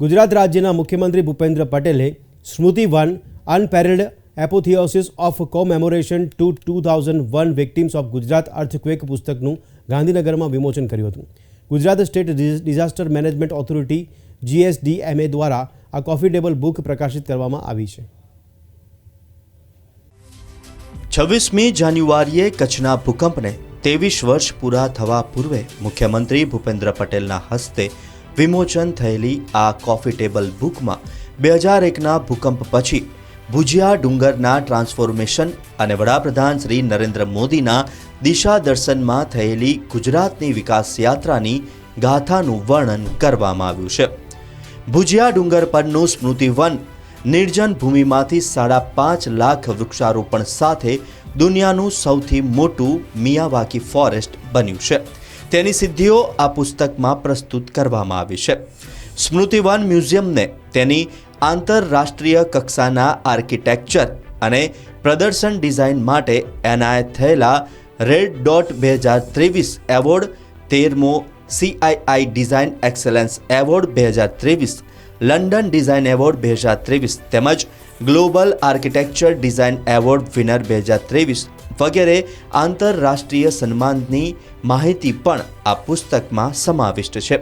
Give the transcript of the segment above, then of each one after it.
ગુજરાત રાજ્યના મુખ્યમંત્રી ભૂપેન્દ્ર પટેલે Smriti Van unparalleled apotheosis of commemoration to two thousand one victims of Gujarat earthquake પુસ્તકનું ગાંધીનગરમાં વિમોચન કર્યું હતું. Gujarat state disaster management authority G S D M A દ્વારા આ કોફી ટેબલ બુક પ્રકાશિત કરવામાં આવી છે. છવ્વીસમી જાન્યુઆરીએ કચ્છના ભૂકંપને ત્રેવીસ વર્ષ પૂરા થવા પૂર્વે મુખ્યમંત્રી ભૂપેન્દ્ર પટેલના હસ્તે વિમોચન થયેલી આ કોફી ટેબલ બુકમાં બે હજાર એકના ભૂકંપ પછી ભુજિયા ડુંગરના ટ્રાન્સફોર્મેશન અને વડાપ્રધાન શ્રી નરેન્દ્ર મોદીના દિશા દર્શનમાં થયેલી ગુજરાતની વિકાસ યાત્રાની ગાથાનું વર્ણન કરવામાં આવ્યું છે. ભુજિયા ડુંગર પરનું સ્મૃતિવન નિર્જન ભૂમિમાંથી સાડા પાંચ લાખ વૃક્ષારોપણ સાથે દુનિયાનું સૌથી મોટું મિયાવાકી ફોરેસ્ટ બન્યું છે. તેની સિદ્ધિઓ આ પુસ્તકમાં પ્રસ્તુત કરવામાં આવી છે. સ્મૃતિવન મ્યુઝિયમને તેની આંતરરાષ્ટ્રીય કક્ષાના આર્કિટેક્ચર અને પ્રદર્શન ડિઝાઇન માટે એનાયત થયેલા રેડ ડોટ બે હજાર ત્રેવીસ એવોર્ડ તેરમો સીઆઈઆઈ ડિઝાઇન એક્સેલન્સ એવોર્ડ બે હજાર ત્રેવીસ લંડન ડિઝાઇન એવોર્ડ બે હજાર ત્રેવીસ તેમજ global architecture design award winner બે હજાર ત્રેવીસ વગેરે આંતરરાષ્ટ્રીય સન્માનની માહિતી પણ આ પુસ્તકમાં સમાવિષ્ટ છે.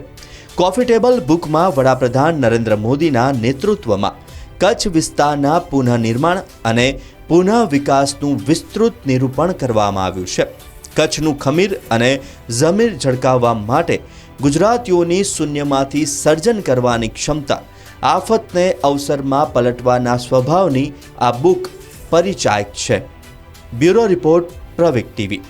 કોફી ટેબલ બુકમાં વડાપ્રધાન નરેન્દ્ર મોદીના નેતૃત્વમાં કચ્છ વિસ્તારના પુનઃનિર્માણ અને પુનઃ વિકાસનું વિસ્તૃત નિરૂપણ કરવામાં આવ્યું છે. કચ્છનું ખમીર અને જમીર ઝળકાવવા માટે ગુજરાતીઓની શૂન્યમાંથી સર્જન કરવાની ક્ષમતા, આફતને અવસરમાં પલટવાના સ્વભાવની આ બુક પરિચાયક છે. Bureau report Pravik TV.